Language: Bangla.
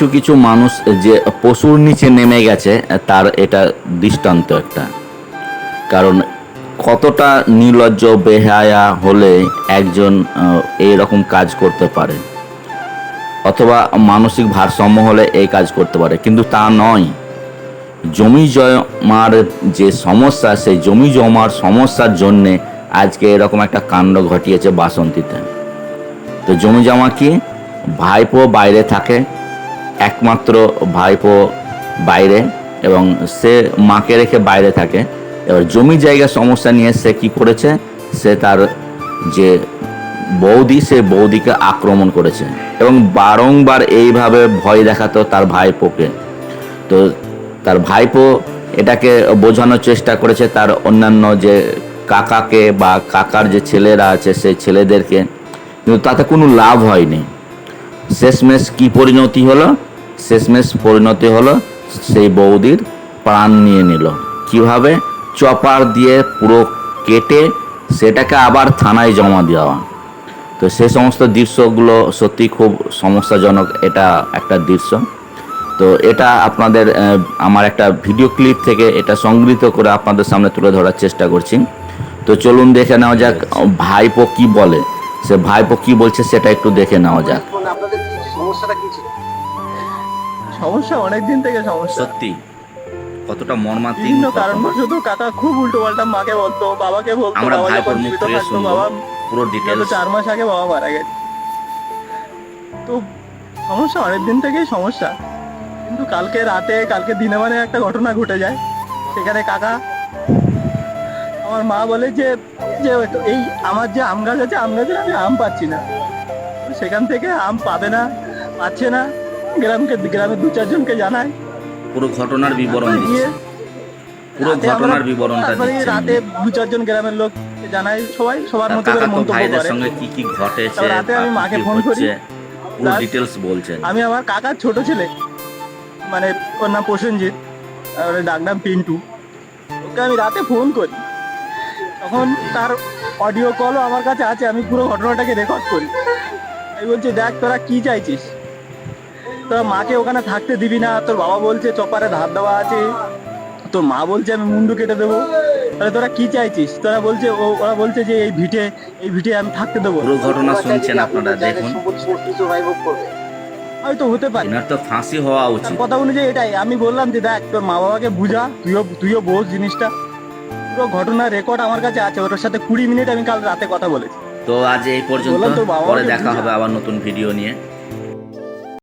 কিছু কিছু মানুষ যে পশুর নিচে নেমে গেছে তার এটা দৃষ্টান্ত একটা। কারণ কতটা নির্লজ্জ বেহায়া হলে একজন আহ, এই রকম কাজ করতে পারে। অথবা মানসিক ভারসাম্য হলে এই কাজ করতে পারে। কিন্তু তা নয়। জমি জমার যে সমস্যা সেই জমি জমার সমস্যার জন্যে আজকে এরকম একটা কাণ্ড ঘটিয়েছে বাসন্তীতে। তো জমি জমা কি? ভাইপো বাইরে থাকে। একমাত্র ভাইপো বাইরে এবং সে মাকে রেখে বাইরে থাকে। এবার জমি জায়গা সমস্যা নিয়ে সে কি করেছে? সে তার যে বৌদি, সে বৌদিকে আক্রমণ করেছে এবং বারংবার এইভাবে ভয় দেখাতো তার ভাইপোকে। তো তার ভাইপো এটাকে বোঝানোর চেষ্টা করেছে তার অন্যান্য যে কাকাকে বা কাকার যে ছেলেরা আছে, সেই ছেলেদেরকে। কিন্তু তাতে কোনো লাভ হয়নি। শেষমেশ কি পরিণতি হলো? শেষমেশ পরিণতি হলো সেই বৌদির প্রাণ নিয়ে নিল। কীভাবে চপার দিয়ে পুরো কেটে সেটাকে আবার থানায় জমা দেওয়া তো সে সমস্ত দৃশ্যগুলো সত্যি খুব সমস্যাজনক এটা একটা দৃশ্য। তো এটা আপনাদের আমার একটা ভিডিও ক্লিপ থেকে এটা সংগৃহীত করে আপনাদের সামনে তুলে ধরার চেষ্টা করছি। তো চলুন দেখে নেওয়া যাক, ভাইপো কি বলে। সে ভাইপো কি বলছে সেটা একটু দেখে নেওয়া যাক। আপনাদের সমস্যাটা কি ছিল? সমস্যা অনেক দিন থেকে সমস্যা। সত্যি কতটা মর্মান্তিক বিভিন্ন কারণবশত কাকা খুব উল্টো পাল্টা মাকে বলতো বাবাকে বলতো আমরা বাবা ভাইপোর যখন মুখ জীবিত থেকে থাকতো বাবা পুরো গত ডিটেলস চার মাস আগে বাবা মারা গেছে। তো সমস্যা অনেক দিন থেকেই সমস্যা। কিন্তু কালকে রাতে কালকে দিনে মানে একটা ঘটনা ঘটে যায়। সেখানে কাকা আমার মা বলে যে যে এই আমার যে আম গাছ আছে আম গাছে আমি আম পাচ্ছি না। তো সেখান থেকে আম পাবে না পাচ্ছে না। গ্রামকে গ্রামের দু চারজনকে জানায় পুরো ঘটনার বিবরণ দিচ্ছে। পুরো ঘটনার বিবরণটা তারপরে রাতে দু চারজন গ্রামের লোক জানায় সবাই সবার মতো করে মন্তব্য করে। সঙ্গে কি কি ঘটেছে রাতে আমি মাকে ফোন করি। পুরো ডিটেলস বলছেন। আমি আমার কাকার ছোট ছেলে মানে ওর নাম প্রসেনজিৎ আর ওর ডাক নাম পিন্টু। ওকে আমি রাতে ফোন করি। তখন তার অডিও কলও আমার কাছে আছে আমি পুরো ঘটনাটাকে রেকর্ড করি। আমি বলছি দেখ তোরা কি চাইছিস? তোরা মাকে ওখানে থাকতে দিবি না। তোর বাবা বলছে চপারে ধার দেওয়া আছে। তোর মা বলছে আমি মুন্ডু কেটে দেবো। তাহলে তোরা কি চাইছিস? তোরা বলছে ও- ওরা বলছে যে এই ভিটে এই ভিটে আমি থাকতে দেবো। পুরো ঘটনা শুনছেন আপনারা দেখুন। হয়তো হতে পারে। এনার তো ফাঁসি হওয়া উচিত। কথা অনুযায়ী এটাই। আমি বললাম যে দেখ তোর মা বাবাকে বুঝা তুইও তুইও বোঝ জিনিসটা। পুরো ঘটনার রেকর্ড আমার কাছে আছে ওটার সাথে কুড়ি মিনিট আমি কাল রাতে কথা বলেছি। তো আজ এই পর্যন্ত। বাবা পরে দেখা হবে আবার নতুন ভিডিও নিয়ে।